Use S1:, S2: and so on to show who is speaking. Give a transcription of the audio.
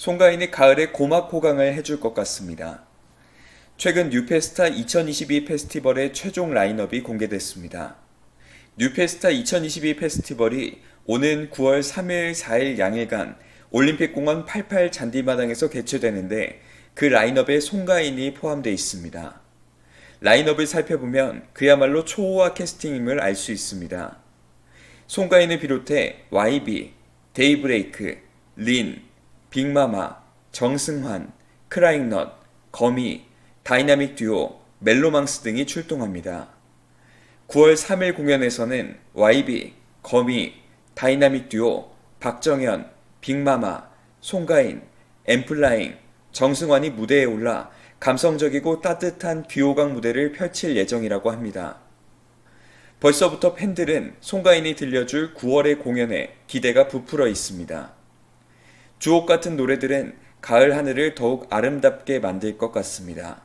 S1: 송가인이 가을에 고막 호강을 해줄 것 같습니다. 최근 뉴페스타 2022 페스티벌의 최종 라인업이 공개됐습니다. 뉴페스타 2022 페스티벌이 오는 9월 3일, 4일 양일간 올림픽공원 88 잔디마당에서 개최되는데 그 라인업에 송가인이 포함되어 있습니다. 라인업을 살펴보면 그야말로 초호화 캐스팅임을 알 수 있습니다. 송가인을 비롯해 YB, 데이브레이크, 린, 빅마마, 정승환, 크라잉넛, 거미, 다이나믹 듀오, 멜로망스 등이 출동합니다. 9월 3일 공연에서는 YB, 거미, 다이나믹 듀오, 박정현, 빅마마, 송가인, 엠플라잉, 정승환이 무대에 올라 감성적이고 따뜻한 귀호강 무대를 펼칠 예정이라고 합니다. 벌써부터 팬들은 송가인이 들려줄 9월의 공연에 기대가 부풀어 있습니다. 주옥 같은 노래들은 가을 하늘을 더욱 아름답게 만들 것 같습니다.